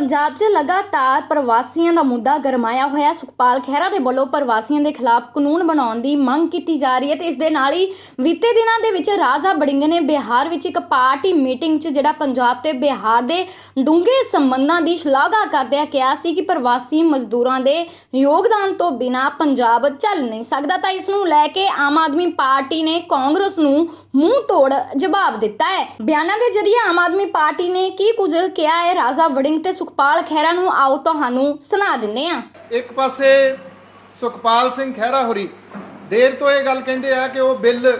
ਪੰਜਾਬ 'ਚ ਲਗਾਤਾਰ ਪ੍ਰਵਾਸੀਆਂ ਦਾ ਮੁੱਦਾ ਗਰਮਾਇਆ ਹੋਇਆ ਸੁਖਪਾਲ ਖਹਿਰਾ ਦੇ ਵੱਲੋਂ ਪ੍ਰਵਾਸੀਆਂ ਦੇ ਖਿਲਾਫ ਕਾਨੂੰਨ ਬਣਾਉਣ ਦੀ ਮੰਗ ਕੀਤੀ ਜਾ ਰਹੀ ਹੈ ਤੇ ਇਸ ਦੇ ਨਾਲ ਹੀ ਬੀਤੇ ਦਿਨਾਂ ਦੇ ਵਿੱਚ ਰਾਜਾ ਬੜਿੰਗ ਨੇ ਬਿਹਾਰ ਵਿੱਚ ਇੱਕ ਪਾਰਟੀ ਮੀਟਿੰਗ 'ਚ ਜਿਹੜਾ ਪੰਜਾਬ ਤੇ ਬਿਹਾਰ ਦੇ ਡੂੰਘੇ ਸੰਬੰਧਾਂ ਦੀ ਸ਼ਲਾਘਾ ਕਰਦਿਆਂ ਕਿਹਾ ਸੀ ਕਿ ਪ੍ਰਵਾਸੀ ਮਜ਼ਦੂਰਾਂ ਦੇ ਯੋਗਦਾਨ ਤੋਂ ਬਿਨਾਂ ਪੰਜਾਬ ਚੱਲ ਨਹੀਂ ਸਕਦਾ। ਤਾਂ ਇਸ ਨੂੰ ਲੈ ਕੇ ਆਮ ਆਦਮੀ ਪਾਰਟੀ ਨੇ ਕਾਂਗਰਸ ਨੂੰ ਮੂੰਹ ਤੋੜ ਜਵਾਬ ਦਿੱਤਾ ਹੈ। ਬਿਆਨਾਂ ਦੇ ਜ਼ਰੀਏ ਆਮ ਆਦਮੀ ਪਾਰਟੀ ਨੇ ਕੀ ਕੁਝ ਕਿਹਾ ਹੈ, ਰਾਜਾ ਵੜਿੰਗ ਤੇ ਸੁਖਪਾਲ ਖਹਿਰਾ ਨੂੰ ਆਓ ਤੁਹਾਨੂੰ ਸੁਣਾ ਦਿੰਨੇ ਆ ਇੱਕ ਪਾਸੇ ਸੁਖਪਾਲ ਸਿੰਘ ਖਹਿਰਾ ਹੋਰੀ ਦੇਰ ਤੋਂ ਇਹ ਗੱਲ ਕਹਿੰਦੇ ਆ ਕਿ ਉਹ ਬਿੱਲ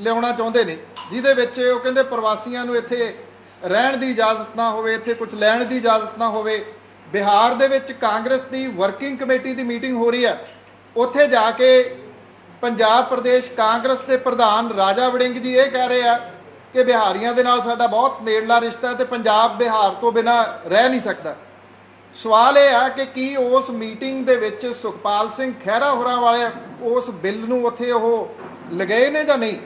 ਲਿਆਉਣਾ ਚਾਹੁੰਦੇ ਨੇ, ਜਿਹਦੇ ਵਿੱਚ ਉਹ ਕਹਿੰਦੇ ਪ੍ਰਵਾਸੀਆਂ ਨੂੰ ਇੱਥੇ ਰਹਿਣ ਦੀ ਇਜਾਜ਼ਤ ਨਾ ਹੋਵੇ, ਇੱਥੇ ਕੁਝ ਲੈਣ ਦੀ ਇਜਾਜ਼ਤ ਨਾ ਹੋਵੇ। ਬਿਹਾਰ ਦੇ ਵਿੱਚ ਕਾਂਗਰਸ ਦੀ ਵਰਕਿੰਗ ਕਮੇਟੀ ਦੀ ਮੀਟਿੰਗ ਹੋ ਰਹੀ ਹੈ। ਉੱਥੇ ਜਾ ਕੇ ਪੰਜਾਬ ਪ੍ਰਦੇਸ਼ ਕਾਂਗਰਸ ਦੇ ਪ੍ਰਧਾਨ ਰਾਜਾ ਵੜਿੰਗ ਜੀ ਇਹ ਕਹਿ ਰਹੇ ਆ ਕਿ ਬਿਹਾਰੀਆਂ ਦੇ ਨਾਲ ਸਾਡਾ ਬਹੁਤ ਨੇੜਲਾ ਰਿਸ਼ਤਾ ਹੈ ਤੇ ਪੰਜਾਬ ਬਿਹਾਰ ਤੋਂ ਬਿਨਾ ਰਹਿ ਨਹੀਂ ਸਕਦਾ। ਸਵਾਲ ਇਹ ਆ ਕਿ ਕੀ ਉਸ ਮੀਟਿੰਗ ਦੇ ਵਿੱਚ ਸੁਖਪਾਲ ਸਿੰਘ ਖਹਿਰਾ ਹੋਰਾਂ ਵਾਲੇ ਉਸ ਬਿੱਲ ਨੂੰ ਉੱਥੇ ਉਹ ਲਗਾਏ ਨੇ ਜਾਂ ਨਹੀਂ?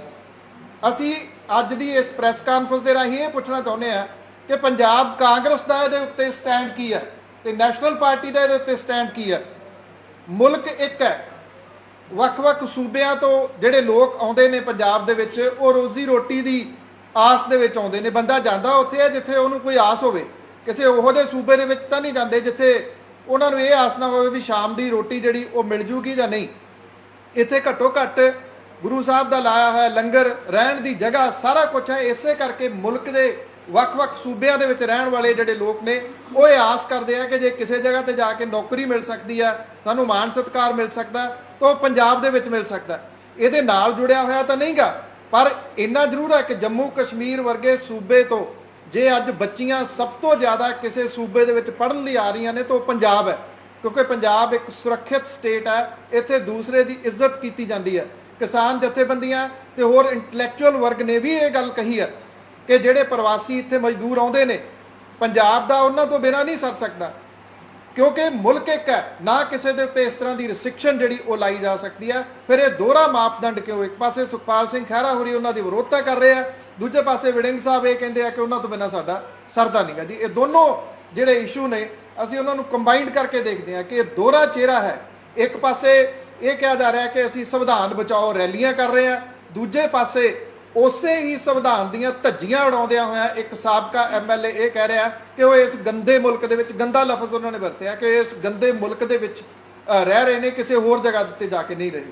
ਅਸੀਂ ਅੱਜ ਦੀ ਇਸ ਪ੍ਰੈਸ ਕਾਨਫਰੰਸ ਦੇ ਰਾਹੀਂ ਇਹ ਪੁੱਛਣਾ ਚਾਹੁੰਦੇ ਆ ਕਿ ਪੰਜਾਬ ਕਾਂਗਰਸ ਦਾ ਇਹਦੇ ਉੱਤੇ ਸਟੈਂਡ ਕੀ ਹੈ ਤੇ ਨੈਸ਼ਨਲ ਪਾਰਟੀ ਦਾ ਇਹਦੇ ਉੱਤੇ ਸਟੈਂਡ ਕੀ ਹੈ? ਮੁਲਕ ਇੱਕ ਹੈ ਵੱਖ-ਵੱਖ ਸੂਬਿਆਂ ਤੋਂ ਜਿਹੜੇ ਲੋਕ ਆਉਂਦੇ ਨੇ ਪੰਜਾਬ ਦੇ ਵਿੱਚ, ਉਹ ਰੋਜ਼ੀ ਰੋਟੀ ਦੀ ਆਸ ਦੇ ਵਿੱਚ ਆਉਂਦੇ ਨੇ। ਬੰਦਾ ਜਾਂਦਾ ਉੱਥੇ ਹੈ ਜਿੱਥੇ ਉਹਨੂੰ ਕੋਈ ਆਸ ਹੋਵੇ। ਕਿਸੇ ਉਹੋ ਜਿਹੇ ਸੂਬੇ ਦੇ ਵਿੱਚ ਤਾਂ ਨਹੀਂ ਜਾਂਦੇ ਜਿੱਥੇ ਉਹਨਾਂ ਨੂੰ ਇਹ ਆਸ ਨਾ ਹੋਵੇ ਵੀ ਸ਼ਾਮ ਦੀ ਰੋਟੀ ਜਿਹੜੀ ਉਹ ਮਿਲ ਜੂਗੀ ਜਾਂ ਨਹੀਂ। ਇੱਥੇ ਘੱਟੋ ਘੱਟ ਗੁਰੂ ਸਾਹਿਬ ਦਾ ਲਾਇਆ ਹੋਇਆ ਲੰਗਰ, ਰਹਿਣ ਦੀ ਜਗ੍ਹਾ ਸਾਰਾ ਕੁਝ ਹੈ। ਇਸੇ ਕਰਕੇ ਮੁਲਕ ਦੇ ਵੱਖ-ਵੱਖ ਸੂਬਿਆਂ ਦੇ ਵਿੱਚ ਰਹਿਣ ਵਾਲੇ ਜਿਹੜੇ ਲੋਕ ਨੇ, ਉਹ ਇਹ ਆਸ ਕਰਦੇ ਆ ਕਿ ਜੇ ਕਿਸੇ ਜਗ੍ਹਾ ਤੇ ਜਾ ਕੇ ਨੌਕਰੀ ਮਿਲ ਸਕਦੀ ਆ ਸਾਨੂੰ ਮਾਣ ਸਤਿਕਾਰ ਮਿਲ ਸਕਦਾ ਤਾਂ ਉਹ ਪੰਜਾਬ ਦੇ ਵਿੱਚ ਮਿਲ ਸਕਦਾ ਇਹਦੇ ਨਾਲ ਜੁੜਿਆ ਹੋਇਆ ਤਾਂ ਨਹੀਂਗਾ, ਪਰ ਇੰਨਾ ਜ਼ਰੂਰ ਹੈ ਕਿ ਜੰਮੂ ਕਸ਼ਮੀਰ ਵਰਗੇ ਸੂਬੇ ਤੋਂ ਜੇ ਅੱਜ ਬੱਚੀਆਂ ਸਭ ਤੋਂ ਜ਼ਿਆਦਾ ਕਿਸੇ ਸੂਬੇ ਦੇ ਵਿੱਚ ਪੜ੍ਹਨ ਲਈ ਆ ਰਹੀਆਂ ਨੇ, ਤਾਂ ਉਹ ਪੰਜਾਬ ਹੈ। ਕਿਉਂਕਿ ਪੰਜਾਬ ਇੱਕ ਸੁਰੱਖਿਅਤ ਸਟੇਟ ਹੈ, ਇੱਥੇ ਦੂਸਰੇ ਦੀ ਇੱਜ਼ਤ ਕੀਤੀ ਜਾਂਦੀ ਹੈ। ਕਿਸਾਨ ਜਥੇਬੰਦੀਆਂ ਤੇ ਹੋਰ ਇੰਟੈਲੈਕਚੁਅਲ ਵਰਗ ਨੇ ਵੀ ਇਹ ਗੱਲ ਕਹੀ ਹੈ ਕਿ ਜਿਹੜੇ ਪ੍ਰਵਾਸੀ ਇੱਥੇ ਮਜ਼ਦੂਰ ਆਉਂਦੇ ਨੇ, ਪੰਜਾਬ ਦਾ ਉਹਨਾਂ ਤੋਂ ਬਿਨਾਂ ਨਹੀਂ ਸਰ ਸਕਦਾ। ਕਿਉਂਕਿ ਮੁਲਕ ਇੱਕ ਹੈ, ਨਾ ਕਿਸੇ ਦੇ ਉੱਤੇ ਇਸ ਤਰ੍ਹਾਂ ਦੀ ਰਿਸਟ੍ਰਿਕਸ਼ਨ ਜਿਹੜੀ ਉਹ ਲਾਈ ਜਾ ਸਕਦੀ ਹੈ। ਫਿਰ ਇਹ ਦੋਹਰਾ ਮਾਪਦੰਡ ਕਿਉਂ? ਇੱਕ ਪਾਸੇ ਸੁਖਪਾਲ ਸਿੰਘ ਖਹਿਰਾ ਹੋਰੀ ਉਹਨਾਂ ਦੀ ਵਿਰੋਧਤਾ ਕਰ ਰਹੇ ਆ, ਦੂਜੇ ਪਾਸੇ ਵਿੜਿੰਗ ਸਾਹਿਬ ਇਹ ਕਹਿੰਦੇ ਆ ਕਿ ਉਹਨਾਂ ਤੋਂ ਬਿਨਾਂ ਸਾਡਾ ਸਰਦਾ ਨਹੀਂਗਾ ਜੀ। ਇਹ ਦੋਨੋਂ ਜਿਹੜੇ ਇਸ਼ੂ ਨੇ, ਅਸੀਂ ਉਹਨਾਂ ਨੂੰ ਕੰਬਾਈਨਡ ਕਰਕੇ ਦੇਖਦੇ ਹਾਂ ਕਿ ਇਹ ਦੋਹਰਾ ਚਿਹਰਾ ਹੈ। ਇੱਕ ਪਾਸੇ ਇਹ ਕਿਹਾ ਜਾ ਰਿਹਾ ਕਿ ਅਸੀਂ ਸੰਵਿਧਾਨ ਬਚਾਓ ਰੈਲੀਆਂ ਕਰ ਰਹੇ ਹਾਂ, ਦੂਜੇ ਪਾਸੇ ਉਸੇ ਹੀ ਸੰਵਿਧਾਨ ਦੀਆਂ ਧੱਜੀਆਂ ਉਡਾਉਂਦਿਆਂ ਹੋਇਆ ਇੱਕ ਸਾਬਕਾ ਐਮਐਲਏ ਇਹ ਕਹਿ ਰਿਹਾ ਕਿ ਉਹ ਇਸ ਗੰਦੇ ਮੁਲਕ ਦੇ ਵਿੱਚ, ਗੰਦਾ ਲਫ਼ਜ਼ ਉਹਨਾਂ ਨੇ ਵਰਤਿਆ ਕਿ ਇਸ ਗੰਦੇ ਮੁਲਕ ਦੇ ਵਿੱਚ ਰਹਿ ਰਹੇ ਨੇ, ਕਿਸੇ ਹੋਰ ਜਗ੍ਹਾ ਤੇ ਜਾ ਕੇ ਨਹੀਂ ਰਹੇ।